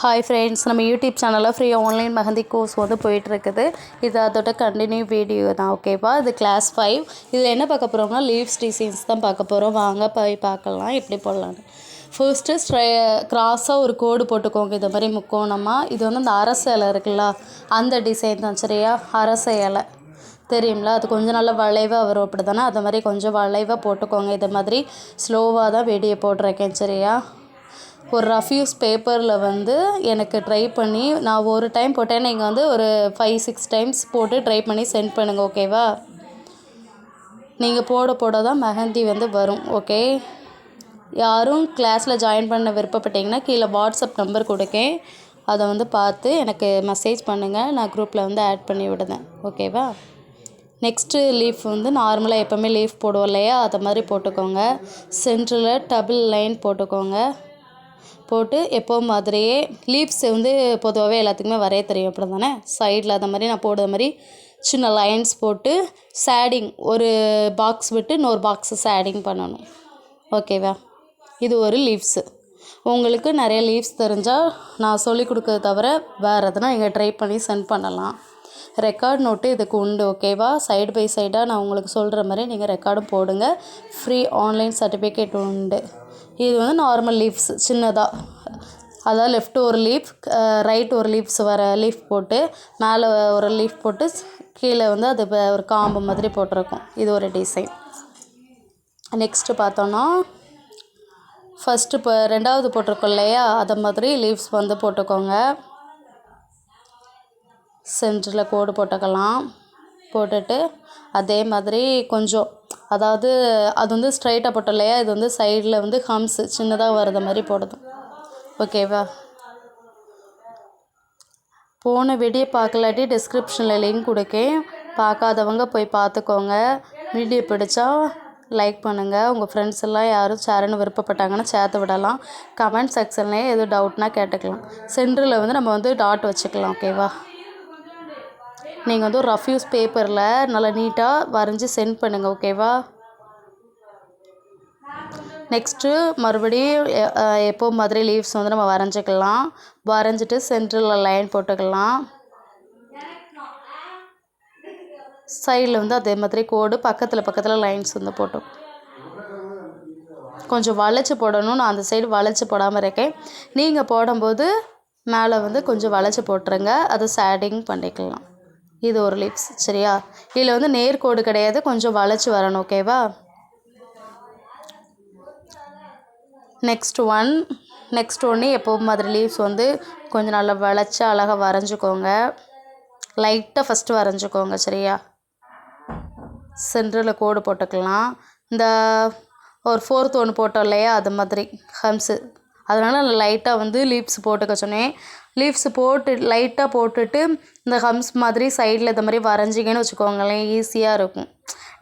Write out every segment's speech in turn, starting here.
Hi friends நம்ம YouTube சேனலில் free online mehndi course வந்து போயிட்டுருக்குது. இது அதோட கண்டினியூ வீடியோ தான் ஓகேவா இது கிளாஸ் ஃபைவ் இதில் என்ன பார்க்க போகிறோம்னா லீவ்ஸ் டிசைன்ஸ் தான் பார்க்க போகிறோம் வாங்க போய் பார்க்கலாம் எப்படி போடலான்னு ஃபர்ஸ்ட்டு ஸ்ட்ரை கிராஸாக ஒரு கோடு போட்டுக்கோங்க இது மாதிரி முக்கோணமாக இது வந்து அந்த அரச இலை இருக்குல்ல அந்த டிசைன் தான் சரியா? அரச இலை தெரியுங்களா அது கொஞ்சம் நல்லா வளைவாக வரும் அப்படி தானே அது மாதிரி கொஞ்சம் வளைவாக போட்டுக்கோங்க. இது மாதிரி ஸ்லோவாக தான் வீடியோ போட்டிருக்கேன் சரியா? ஒரு ரஃப்யூஸ் பேப்பரில் வந்து எனக்கு ட்ரை பண்ணி நான் ஒரு டைம் போட்டேன். நீங்கள் வந்து ஒரு ஃபைவ் சிக்ஸ் டைம்ஸ் போட்டு ட்ரை பண்ணி சென்ட் பண்ணுங்கள் ஓகேவா நீங்கள் போட போட தான் மெஹந்தி வந்து வரும் ஓகே யாரும் கிளாஸில் ஜாயின் பண்ண விருப்பப்பட்டீங்கன்னா கீழே வாட்ஸ்அப் நம்பர் கொடுக்கேன். அதை வந்து பார்த்து எனக்கு மெசேஜ் பண்ணுங்கள் நான் குரூப்பில் வந்து ஆட் பண்ணி விடுதேன் ஓகேவா நெக்ஸ்ட்டு லீஃப் வந்து நார்மலாக எப்போவுமே லீஃப் போடுவோம் இல்லையா? அதை மாதிரி போட்டுக்கோங்க. சென்டரில் டபுள் லைன் போட்டுக்கோங்க. போட்டு எப்போ மாதிரியே லீவ்ஸ் வந்து பொதுவாகவே எல்லாத்துக்குமே வரைய தெரியும். அப்படி தானே சைடில் அந்த மாதிரி நான் போடுற மாதிரி சின்ன லைன்ஸ் போட்டு சேடிங் ஒரு பாக்ஸ் விட்டு இன்னொரு பாக்ஸு சேடிங் பண்ணணும். ஓகேவா இது ஒரு லீவ்ஸு உங்களுக்கு நிறைய லீவ்ஸ் தெரிஞ்சால் நான் சொல்லி கொடுக்கறத தவிர வேறு எதுனா நீங்கள் ட்ரை பண்ணி சென்ட் பண்ணலாம். ரெக்கார்ட் நோட்டு இதுக்கு உண்டு ஓகேவா சைடு பை சைடாக நான் உங்களுக்கு சொல்கிற மாதிரி நீங்கள் ரெக்கார்டும் போடுங்க. ஃப்ரீ ஆன்லைன் சர்டிஃபிகேட் உண்டு. இது வந்து நார்மல் லீஃப்ஸ் சின்னதாக அதாவது லெஃப்ட் ஒரு லீஃப் ரைட் ஒரு லீஃப்ஸ் வர லீஃப் போட்டு மேலே ஒரு லீஃப் போட்டு கீழே வந்து அது இப்போ ஒரு காம்பு மாதிரி போட்டிருக்கும். இது ஒரு டிசைன் நெக்ஸ்ட்டு பார்த்தோன்னா ஃபஸ்ட்டு இப்போ ரெண்டாவது போட்டிருக்கோம் இல்லையா? அதை மாதிரி லீவ்ஸ் வந்து போட்டுக்கோங்க. சென்டரில் கோடு போட்டுக்கலாம். போட்டுட்டு அதே மாதிரி கொஞ்சம் அதாவது அது வந்து ஸ்ட்ரைட்டாக போட்டோம் இல்லையா இது வந்து சைடில் வந்து ஹம்ஸு சின்னதாக வர்றது மாதிரி போடணும் ஓகேவா போன வீடியோ பார்க்கலாட்டி டிஸ்கிரிப்ஷனில் லிங்க் கொடுக்கேன். பார்க்காதவங்க போய் பார்த்துக்கோங்க. வீடியோ பிடிச்சா லைக் பண்ணுங்கள் உங்கள் ஃப்ரெண்ட்ஸ் எல்லாம் யாரும் சேரன்னு விருப்பப்பட்டாங்கன்னா சேர்த்து விடலாம். கமெண்ட் செக்ஷன்லேயே எதுவும் டவுட்னா கேட்டுக்கலாம். சென்டரில் வந்து நம்ம வந்து டாட் வச்சுக்கலாம். ஓகேவா நீங்கள் வந்து ஒரு ரஃப்யூஸ் பேப்பரில் நல்லா நீட்டாக வரைஞ்சி சென்ட் பண்ணுங்கள் ஓகேவா நெக்ஸ்ட்டு மறுபடியும் எப்போ மாதிரி லீவ்ஸ் வந்து நம்ம வரைஞ்சிக்கலாம். வரைஞ்சிட்டு சென்டரில் லைன் போட்டுக்கலாம். சைடில் வந்து அதே மாதிரி கோடு பக்கத்தில் பக்கத்தில் லைன்ஸ் வந்து போட்டோம் கொஞ்சம் வளைச்சி போடணும் நான் அந்த சைடு வளைச்சி போடாமல் இருக்கேன். நீங்கள் போடும்போது மேலே வந்து கொஞ்சம் வளைச்சி போட்டுருங்க. அதை ஷேடிங் பண்ணிக்கலாம். இது ஒரு லிப்ஸ் சரியா? இதில் வந்து நேர்கோடு கிடையாது கொஞ்சம் வளைச்சி வரணும் ஓகேவா நெக்ஸ்ட் ஒன் நெக்ஸ்ட் ஒன்று எப்போவும் மாதிரி லீவ்ஸ் வந்து கொஞ்சம் நல்லா வளைச்சி அழகாக வரைஞ்சிக்கோங்க. லைட்டாக ஃபஸ்ட்டு வரைஞ்சிக்கோங்க சரியா? சென்டரில் கோடு போட்டுக்கலாம். இந்த ஒரு ஃபோர்த் ஒன்று போட்டோம் இல்லையா அது மாதிரி ஹம்ஸு. அதனால் லைட்டாக வந்து லீவ்ஸ் போட்டுக்க சொன்னேன். லீவ்ஸ் போட்டு லைட்டாக போட்டுட்டு இந்த ஹம்ஸ் மாதிரி சைடில் இந்த மாதிரி வரைஞ்சிங்கன்னு வச்சுக்கோங்களேன் ஈஸியாக இருக்கும்.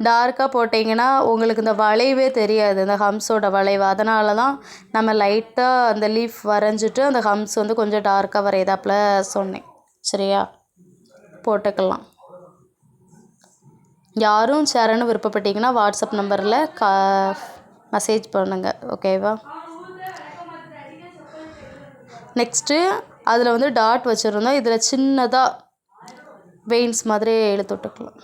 டார்க்காக போட்டிங்கன்னா உங்களுக்கு இந்த வளைவே தெரியாது இந்த ஹம்ஸோட வளைவு. அதனால தான் நம்ம லைட்டாக அந்த லீஃப் வரைஞ்சிட்டு அந்த ஹம்ஸ் வந்து கொஞ்சம் டார்க்காக வரையதாப்பில் சொன்னேன். சரியா? போட்டுக்கலாம். யாரும் சேரன்னு விருப்பப்பட்டீங்கன்னா வாட்ஸ்அப் நம்பரில் கா மெசேஜ் பண்ணுங்கள் ஓகேவா நெக்ஸ்ட்டு அதில் வந்து டாட் வச்சுருந்தோம் இதில் சின்னதாக வெயின்ஸ் மாதிரி இழுத்து விட்டுக்கலாம்.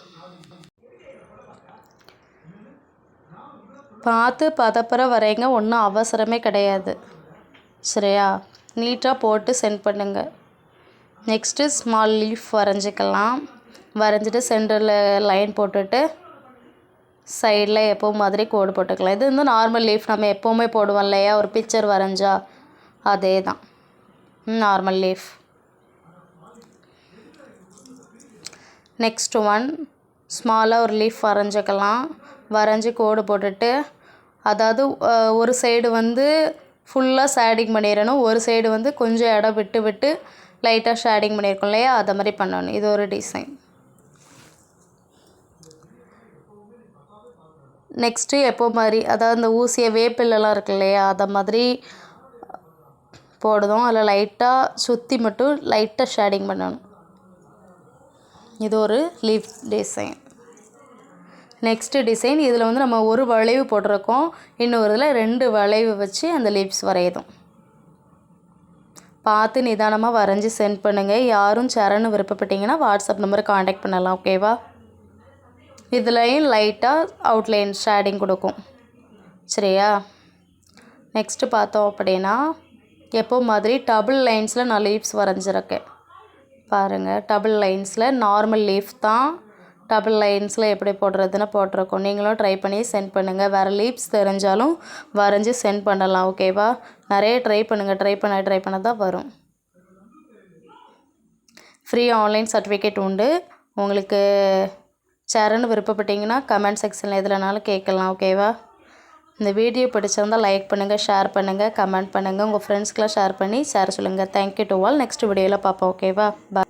பார்த்து பதப்புற வரைங்க ஒன்றும் அவசரமே கிடையாது. சரியா? நீட்டாக போட்டு சென்ட் பண்ணுங்கள் நெக்ஸ்ட்டு ஸ்மால் லீஃப் வரைஞ்சிக்கலாம். வரைஞ்சிட்டு சென்டரில் லைன் போட்டுட்டு சைடில் எப்போவும் மாதிரி கோடு போட்டுக்கலாம். இது வந்து நார்மல் லீஃப் நம்ம எப்போவுமே போடுவோம் இல்லையா? ஒரு பிக்சர் வரைஞ்சா அதே தான் நார்மல் லீஃப் நெக்ஸ்ட் ஒன் ஸ்மாலாக ஒரு லீஃப் வரைஞ்சிக்கலாம். வரைஞ்சி கோடு போட்டுட்டு அதாவது ஒரு சைடு வந்து ஃபுல்லாக ஷேடிங் பண்ணிடணும். ஒரு சைடு வந்து கொஞ்சம் இடம் விட்டு விட்டு லைட்டாக ஷேடிங் பண்ணியிருக்கோம் இல்லையா? அதை மாதிரி பண்ணணும். இது ஒரு டிசைன் நெக்ஸ்ட்டு எப்போ மாதிரி அதாவது இந்த ஊசியை வேப்பிலெல்லாம் இருக்கு இல்லையா? அதை மாதிரி போடுதோம் அதில் லைட்டாக சுற்றி மட்டும் லைட்டாக ஷேடிங் பண்ணணும். இது ஒரு லீஃப் டிசைன். நெக்ஸ்ட்டு டிசைன் இதில் வந்து நம்ம ஒரு வளைவு போட்டிருக்கோம். இன்னொரு இதில் ரெண்டு வளைவு வச்சு அந்த லீவ்ஸ் வரையுதும் பார்த்து நிதானமாக வரைஞ்சி சென்ட் பண்ணுங்கள் யாரும் சரண் விருப்பப்பட்டீங்கன்னா வாட்ஸ்அப் நம்பரை காண்டாக்ட் பண்ணலாம் ஓகேவா? இதுலேயும் லைட்டாக அவுட்லைன் ஷேடிங் கொடுக்கும். சரியா? நெக்ஸ்ட்டு பார்த்தோம் அப்படின்னா எப்போ மாதிரி டபுள் லைன்ஸில் நான் லீவ்ஸ் வரைஞ்சிருக்கேன். பாருங்கள் டபுள் லைன்ஸில் நார்மல் லீஃப் தான். டபுள் லைன்ஸில் எப்படி போடுறதுன்னு போட்டிருக்கோம். நீங்களும் ட்ரை பண்ணி சென்ட் பண்ணுங்கள் வேறு லீப்ஸ் தெரிஞ்சாலும் வரைஞ்சி சென்ட் பண்ணலாம் ஓகேவா நிறைய ட்ரை பண்ணுங்கள் ட்ரை பண்ண ட்ரை பண்ண தான் வரும். ஃப்ரீ ஆன்லைன் சர்டிஃபிகேட் உண்டு. உங்களுக்கு சேரன்னு விருப்பப்பட்டீங்கன்னா கமெண்ட் செக்ஷனில் எதுலனாலும் கேட்கலாம் ஓகேவா இந்த வீடியோ பிடிச்சிருந்தால் லைக் பண்ணுங்கள் ஷேர் பண்ணுங்கள் கமெண்ட் பண்ணுங்கள் உங்கள் ஃப்ரெண்ட்ஸ்க்கெலாம் ஷேர் பண்ணி ஷேர் சொல்லுங்கள் thank you to all next வீடியோவில் பார்ப்போம் ஓகேவா பாய்